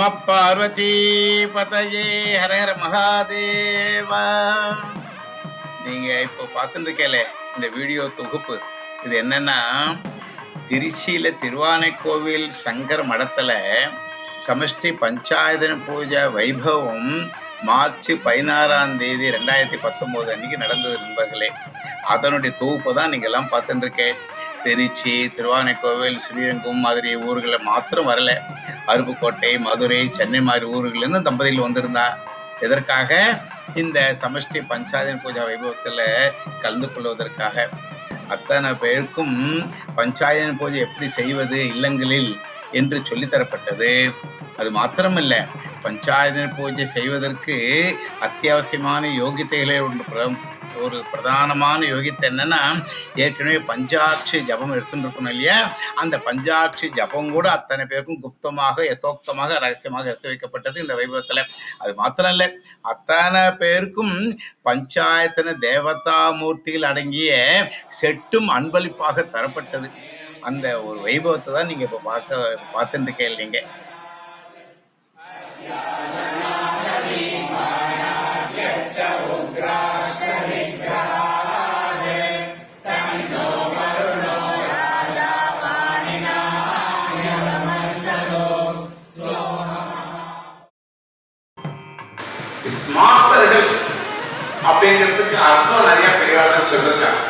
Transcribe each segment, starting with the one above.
நம பார்வதி பதயே. ஹர மகாதேவா. நீங்க இப்போ பார்த்துட்டு இந்த வீடியோ தொகுப்பு. இது என்னன்னா திருச்சியில திருவானைக்கோவில் சங்கர் மடத்துல சமஷ்டி பஞ்சாயதன பூஜை வைபவம் மார்ச் பதினாறாம் தேதி ரெண்டாயிரத்தி பத்தொன்பது அன்னைக்கு நடந்தது நண்பர்களே. அதனுடைய தொகுப்பு தான் நீங்க எல்லாம் பார்த்துட்டு இருக்கேன் திருச்சி திருவானைக்கோவில் ஸ்ரீரங்கம் மாதிரி ஊர்களில் மாத்திரம் வரல. அருப்புக்கோட்டை மதுரை சென்னை மாதிரி ஊர்களிலிருந்து தம்பதிகள் வந்திருந்தா. எதற்காக? இந்த சமஷ்டி பஞ்சாயத்து பூஜா வைபவத்தில் கலந்து கொள்வதற்காக. அத்தனை பேருக்கும் பஞ்சாயத்து பூஜை எப்படி செய்வது இல்லங்களில் என்று சொல்லித்தரப்பட்டது. அது மாத்திரமில்லை. பஞ்சாயத்து பூஜை செய்வதற்கு அத்தியாவசியமான யோகித்தைகளே உண்டு. ஒரு பிரதானமான யோகித்தை என்னன்னா ஏற்கனவே பஞ்சாட்சி ஜபம் எடுத்துட்டு இருக்கணும் இல்லையா? அந்த பஞ்சாட்சி ஜபம் கூட அத்தனை பேருக்கும் குப்தமாக யதோக்தமாக ரகசியமாக எடுத்து வைக்கப்பட்டது இந்த வைபவத்துல. அது மாத்திரம் இல்ல அத்தனை பேருக்கும் பஞ்சாயத்தின தேவதா மூர்த்திகள் அடங்கிய செட்டும் அன்பளிப்பாக தரப்பட்டது. அந்த ஒரு வைபவத்தை தான் நீங்க இப்ப பார்க்க பார்த்துட்டு இருக்கேன் இல்லைங்க. ஸ்மார்ட்டர்கள் அப்படிங்கிறதுக்கு அர்த்தம் நிறைய பெரியவாள் சொல்லிருக்காங்க.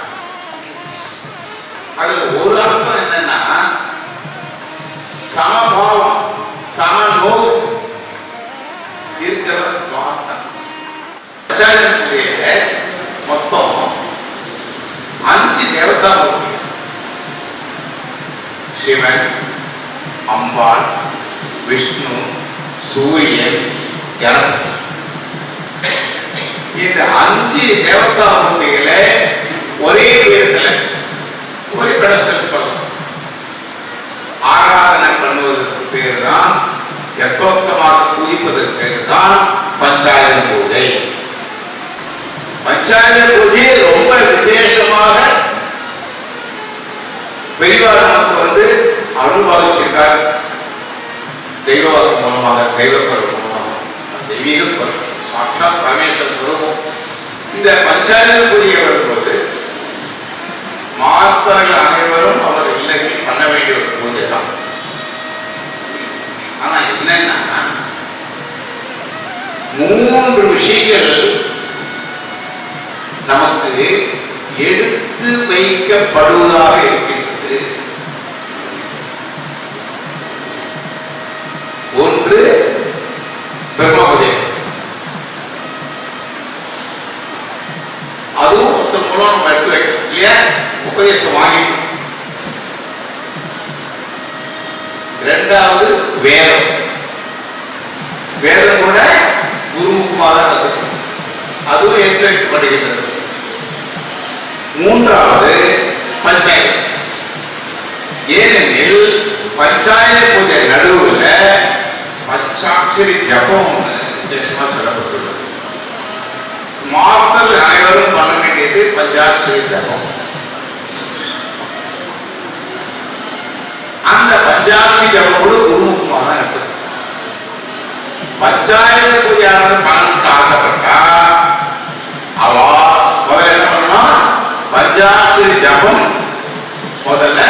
அதுல ஒரு அர்த்தம் என்னன்னா சமபாவம் சமநோ இருக்கிற ஸ்மார்ட்டம் மொத்தம் அஞ்சு தேவதா சிவன் அம்பாள் விஷ்ணு சூரியன் கணபதி. இந்த அஞ்சு தேவதா மூர்த்திகளை ஒரே விதத்துல ஒரே பெடஸ்டல் சொல்லலாம் ஆராதனை பண்ணுவதற்கு பேர் தான் யத்தோக்தமாக பூஜிப்பதற்கு பேர் தான் பஞ்சாயத்து பூஜை. பஞ்சாயத்து பூஜை ரொம்ப விசேஷமாக பெரியவார் நமக்கு வந்து அருள்பாலிச்சிருக்கார் தெய்வவாக்கு மூலமாக தெய்வப்பொருள் மூலமாக தெய்வீக பொருள் சாட்சாத் பரமேஸ்வர இந்த பஞ்சாயத்து பூஜையை வரும்போது மாத்தர்கள் அனைவரும் அவர் இல்லத்தில் பண்ண வேண்டிய ஒரு பூஜை தான். ஆனா என்னன்னா மூன்று விஷயங்கள் நமக்கு எடுத்து வைக்கப்படுவதாக இருக்கு. அதுவும் எடுத்து மூன்றாவது பஞ்சாயத்து. ஏனெனில் பஞ்சாயத்து பூஜை நடுவில் பச்சாட்சரி ஜபம் விசேஷமா சொல்லப்பட்டுள்ளது. ஸ்மார்த்தர்கள் அனைவரும் பண்ண வேண்டியது பஞ்சாட்சரி ஜபம். அந்த பஞ்சாட்சி ஜபம் கூட குருமுகமாக தான் இருக்குது பஞ்சாயத்து பூஜையானது பணம் பஞ்சாட்சரி ஜபம் முதல்ல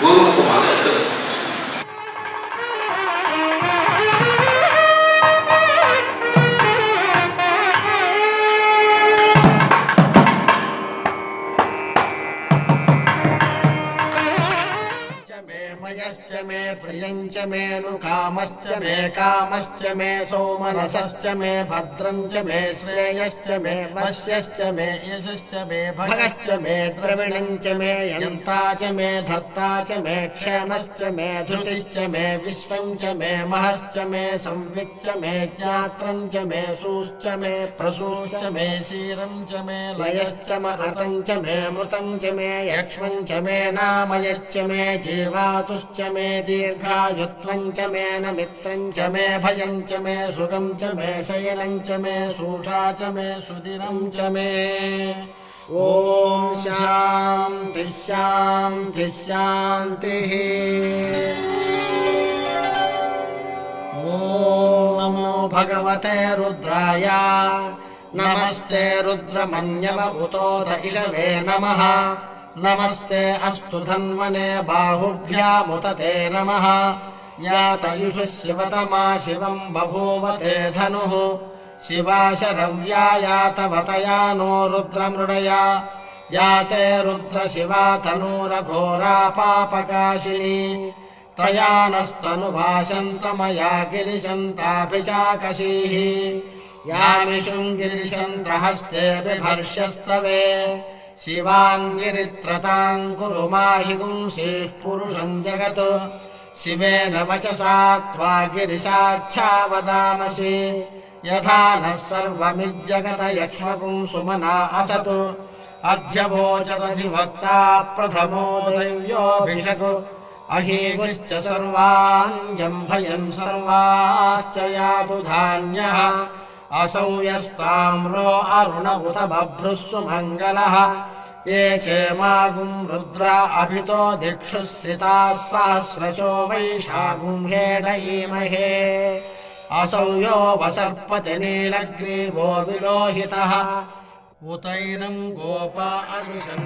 குருமுகமாக இருக்குது मे मयश्च मे प्रियञ्च मे नु कामश्च मे कामश्च मे सोमनसश्च मे भद्रञ्च मे श्रेयश्च मे वश्यश्च मे यशश्च मे भगश्च मे द्रविणञ्च मे यन्ता च मे धर्ता च मे क्षेमश्च मे धृतिश्च मे विश्वञ्च मे महश्च मे संविच्च मे ज्ञात्रञ्च मे सूश्च मे प्रसूश्च मे क्षीरं च मे लयश्च मरतं च मे मृतं च मे यक्ष्मं च मे नामयच्च मे जीवातुश्च मे दीर्घायुत्वं च मे न मित्रं च मे भयं च मे सुखं च मे शयनं च मे सूषा च मे सुदिनं च मे। ॐ ॐ नमो भगवते रुद्राय। नमस्ते रुद्रमन्यव उतोत इषवे नमः। नमस्ते अस्तु धन्वने बाहुभ्यामुत ते नमः इषु शिवतमा शिवम् बभूवते धनुः। शिवा शरव्या यातवतया नो रुद्रमृडया। याते रुद्रशिवा तनूरघोरा पापकाशिनी। तया नस्तनुभाषन्तमया गिरिशन्ताभिचाकशीः यामिषुम् गिरिशन्तहस्ते बिभर्ष्यस्तवे शिवाङ्गिरित्रताम् कुरु माहि पुंसीः पुरुषम् जगत्। शिवेन वचसा त्वा गिरिशाच्छा वदामसि। यथा नः सर्वमिज्जगत यक्ष्मपुंसुमना असतु। अध्यवोचदधिभक्ता प्रथमो दैव्योऽभिषक्। अहीगुश्च सर्वान् जम्भयन् सर्वाश्च यातु धान्यः असौ यस्ताम्रो अरुण उत बभ्रुः सुमङ्गलः ये चेमागुम् रुद्रा अभितो दिक्षुः सिताः सहस्रशो वैशागुम्हेड ईमहे। असौ यो वसर्पति नीलग्रीवो विलोहितः। उतैनम् गोपा अदृशन्